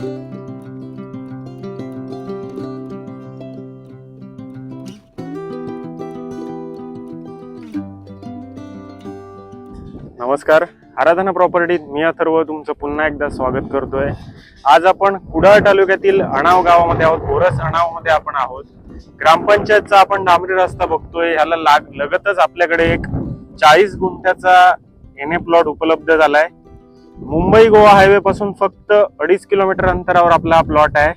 नमस्कार. आराधना प्रॉपर्टीत मी अथर्व तुमचं पुन्हा एकदा स्वागत करतोय. आज आपण कुडाळ तालुक्यातील अणाव गावामध्ये आहोत. बोरस अणावमध्ये आपण आहोत. ग्रामपंचायतचा आपण डांबरी रस्ता बघतोय. ह्याला लाग लगतच आपल्याकडे एक चाळीस गुंठ्याचा एन ए प्लॉट उपलब्ध झालाय. मुंबई गोवा हायवे पासून फक्त अडीच किलोमीटर अंतरावर आपला हा प्लॉट आहे.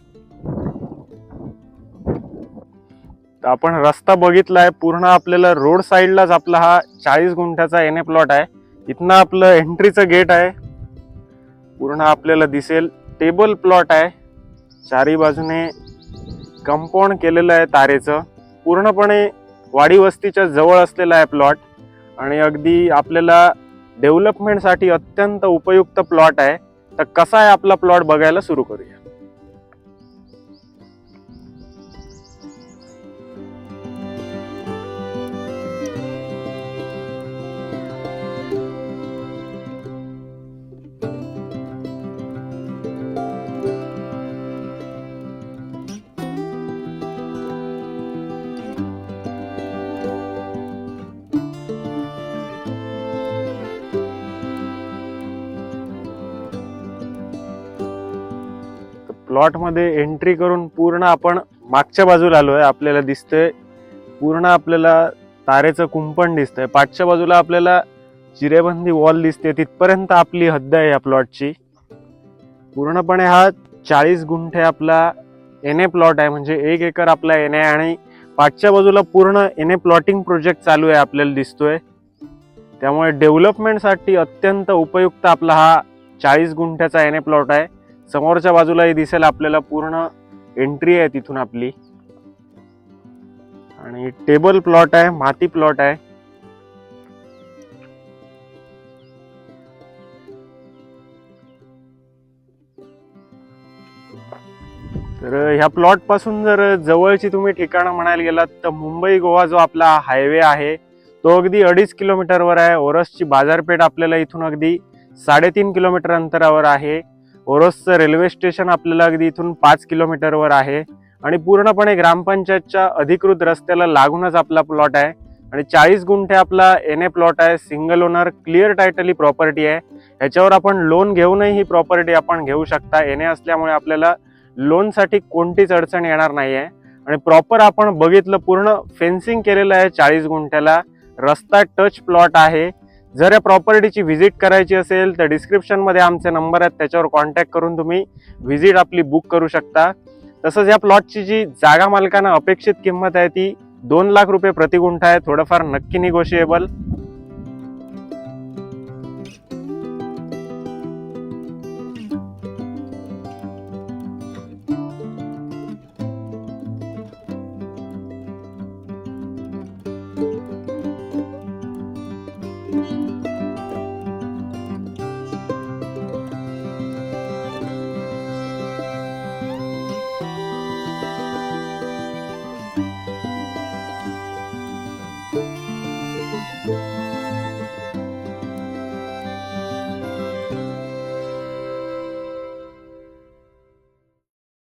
तर आपण रस्ता बघितलाय पूर्ण आपल्याला रोड साईडलाच आपला हा चाळीस गुंठ्याचा एन ए प्लॉट आहे. इथनं आपलं एंट्रीचं गेट आहे. पूर्ण आपल्याला दिसेल टेबल प्लॉट आहे. चारी बाजूने कंपाऊंड केलेलं आहे तारेचं. पूर्णपणे वाडी वस्तीच्या जवळ असलेला आहे प्लॉट आणि अगदी आपल्याला डेव्हलपमेंटसाठी अत्यंत उपयुक्त प्लॉट आहे. तर कसा आहे आपला प्लॉट बघायला सुरू करूया. प्लॉटमध्ये एंट्री करून पूर्ण आपण मागच्या बाजूला आलो आहे. आपल्याला दिसतंय पूर्ण आपल्याला तारेचं कुंपण दिसतंय. पाठच्या बाजूला आपल्याला चिरेबंदी वॉल दिसते. तिथपर्यंत आपली हद्द आहे या प्लॉटची. पूर्णपणे हा चाळीस गुंठे आपला एन ए प्लॉट आहे. म्हणजे एक एकर आपला एन ए आणि पाठच्या बाजूला पूर्ण एन ए प्लॉटिंग प्रोजेक्ट चालू आहे आपल्याला दिसतोय. त्यामुळे डेव्हलपमेंटसाठी अत्यंत उपयुक्त आपला हा चाळीस गुंठ्याचा एन ए प्लॉट आहे. समोरच्या बाजूलाही दिसेल आपल्याला पूर्ण एंट्री आहे तिथून आपली. आणि टेबल प्लॉट आहे माती प्लॉट आहे. तर ह्या प्लॉटपासून जर जवळची तुम्ही ठिकाणं म्हणायला गेलात तर मुंबई गोवा जो आपला हायवे आहे तो अगदी अडीच किलोमीटरवर आहे. ओरसची बाजारपेठ आपल्याला इथून अगदी साडेतीन किलोमीटर अंतरावर आहे. ओरोसचं रेल्वे स्टेशन आपल्याला अगदी इथून पाच किलोमीटरवर आहे. आणि पूर्णपणे ग्रामपंचायतच्या अधिकृत रस्त्याला लागूनच आपला प्लॉट आहे. आणि चाळीस गुंठे आपला एन ए प्लॉट आहे. सिंगल ओनर क्लिअर टायटल ही प्रॉपर्टी आहे. ह्याच्यावर आपण लोन घेऊनही ही प्रॉपर्टी आपण घेऊ शकता. एन ए असल्यामुळे आपल्याला लोनसाठी कोणतीच अडचण येणार नाही आहे आणि प्रॉपर आपण बघितलं पूर्ण फेन्सिंग केलेलं आहे चाळीस गुंठ्याला. रस्ता टच प्लॉट आहे. जर या प्रॉपर्टीची व्हिजिट करायची असेल तर डिस्क्रिप्शनमध्ये आमचे नंबर आहेत त्याच्यावर कॉन्टॅक्ट करून तुम्ही व्हिजिट आपली बुक करू शकता. तसंच या प्लॉटची जी जागा मालकांना अपेक्षित किंमत आहे ती दोन लाख रुपये प्रतिगुंठा आहे थोडंफार नक्की निगोशिएबल